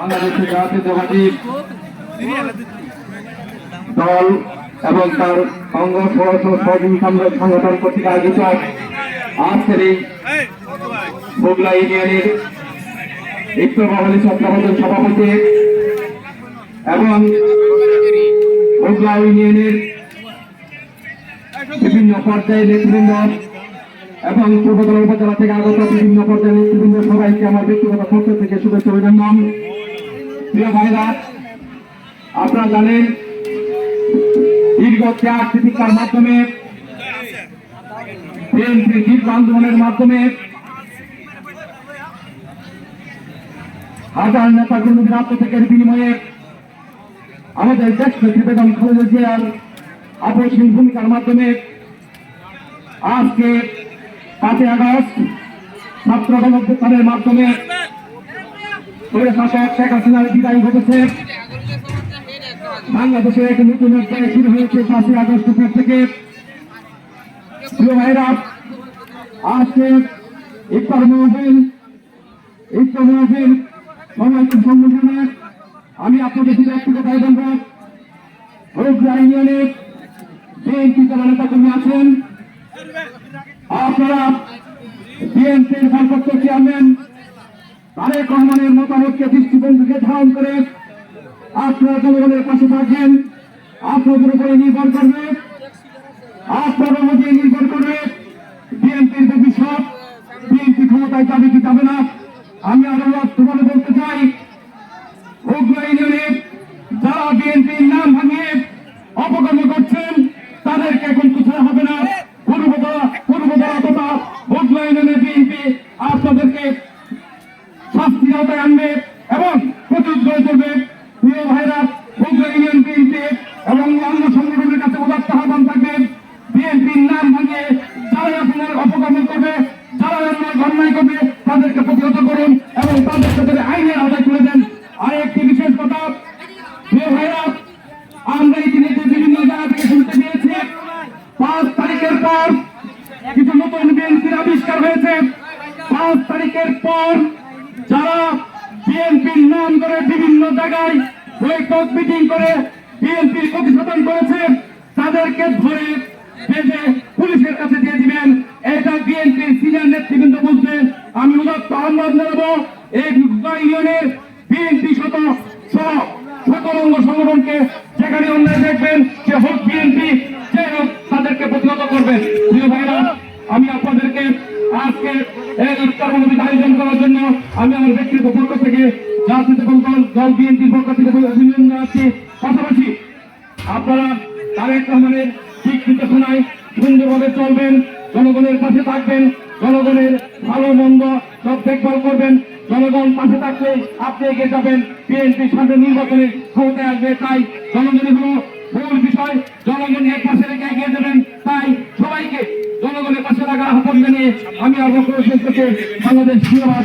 বাংলাদেশের দল এবং তার সংগঠন কর্তৃক আয়োজিত আজকের এই বগলা ইউনিয়নের ইফতার মহালী সত্তাবধান সভাপতি এবং বগলা ইউনিয়নের বিভিন্ন পর্যায়ে নেতৃবৃন্দ এবং পূর্বতন উপজেলা থেকে আগত বিভিন্ন পর্যায়ে নেতৃবৃন্দ সবাইকে আমার ব্যক্তিগত পক্ষ থেকে শুভেচ্ছা অভিনন্দন। প্রিয় ভাইরা আপনারা জানেন, দীর্ঘ ত্যাগ মাধ্যমে আন্দোলনের মাধ্যমে হাজার নেতা কর্মীদের আত্মত্যাগের বিনিময়ে আমাদের দেশ বেগম খালেদা জিয়ার আপসীন ভূমিকার মাধ্যমে আজকে পাঁচই আগস্ট ছাত্র গণঅভ্যুত্থানের মাধ্যমে হাসিনার বিদায় ঘটেছে। বাংলাদেশের এক নতুন অধ্যায় শুরু হয়েছে পাঁচই আগস্টের থেকে। আজকে ইফতার মহফিল ইফতার মহফিল সমাজ সংগঠনে আমি আপনাদের সাথে একটু কথাই বলব। হরিপুরা ইউনিয়নের বিএনপি যারা নেতা কর্মী আছেন। আপনারা বিএনপির ভারপ্রাপ্ত চেয়ারম্যান তারেক রহমানের মতামতকে দৃষ্টিভঙ্গিকে ধারণ করে আপনারা জনগণের পাশে থাকবেন। আপনাদের উপরে নির্ভর করবে। আপনার মধ্যে নির্ভর করবে। বিএনপির ভবিষ্যৎ বিএনপি ক্ষমতায় যাবে কি যাবে না? আমি আরও তোমাদের বলতে চাই উগ্র ইউনিয়নে যারা বিএনপির নাম ভাঙিয়ে অপকর্ম করছেন তাদেরকে এখন কোথাও হবে না পূর্বদলা পূর্বদলা তথা উগ্র ইউনিয়নে বিএনপি আপনাদেরকে শাস্তির আওতায় আনবে এবং প্রতিরোধ করে চলবে প্রিয় ভাইরা, উগ্র ইউনিয়ন বিএনপি এবং অন্য সংগঠনের কাছে উদাত্ত আহ্বান থাকবে। বিএনপির নাম ভাঙিয়ে যারা আপনার অপকর্ম করবে যারা অন্যায় অন্যায় করবে, তাদেরকে প্রতিহত করুন এবং তাদের সাথে আইনের আওতায় তুলে দেন। আর একটি বিশেষ কথা, প্রিয় ভাইরা, আমরা ইতিমধ্যে বিভিন্ন জায়গা থেকে শুনতে পেয়েছি, পাঁচ তারিখের পর কিছু নতুন বিএনপির আবিষ্কার হয়েছে। পাঁচ তারিখের পর যারা বিএনপির নাম করে বিভিন্ন জায়গায় বৈঠক, মিটিং করে বিএনপির প্রতিশোধন করেছে, তাদেরকে ধরে বেঁধে পুলিশের কাছে দিয়ে দিবেন। এটা বিএনপির সিনিয়র নেতৃবৃন্দ বলছে, আমি উদাত্ত আহ্বান জানাব, এই ইউনিয়নের বিএনপি শত সকল অঙ্গ সংগঠনকে যেখানে অন্যায় দেখবেন, যে হোক বিএনপি, যে হোক তাদেরকে প্রতিহত করবেন। প্রিয় ভাইরা, আমি আপনাদেরকে আজকে এই ইফতার মনোবিত আয়োজন করার জন্য আমি আমার ব্যক্তিগত পক্ষ থেকে জাতীয় দল দল বিএনপির পক্ষ থেকে অভিনন্দন জানাচ্ছি। পাশাপাশি আপনারা তারেক রহমানের দিক নির্দেশনায় সুন্দরভাবে চলবেন, জনগণের পাশে থাকবেন, জনগণের ভালো মন্দ সব দেখভাল করবেন, জনগণ পাশে থাকলে আপনি এগিয়ে যাবেন বিএনপি সামনে নির্বাচনে ক্ষমতায় আসবে। তাই জনগণের হলো মূল বিষয়, জনগণ এক পাশে রেখে এগিয়ে যাবেন তাই সবাইকে জনগণের পাশে রাখার আহ্বান জানিয়ে আমি শেষ থেকে বাংলাদেশ ধন্যবাদ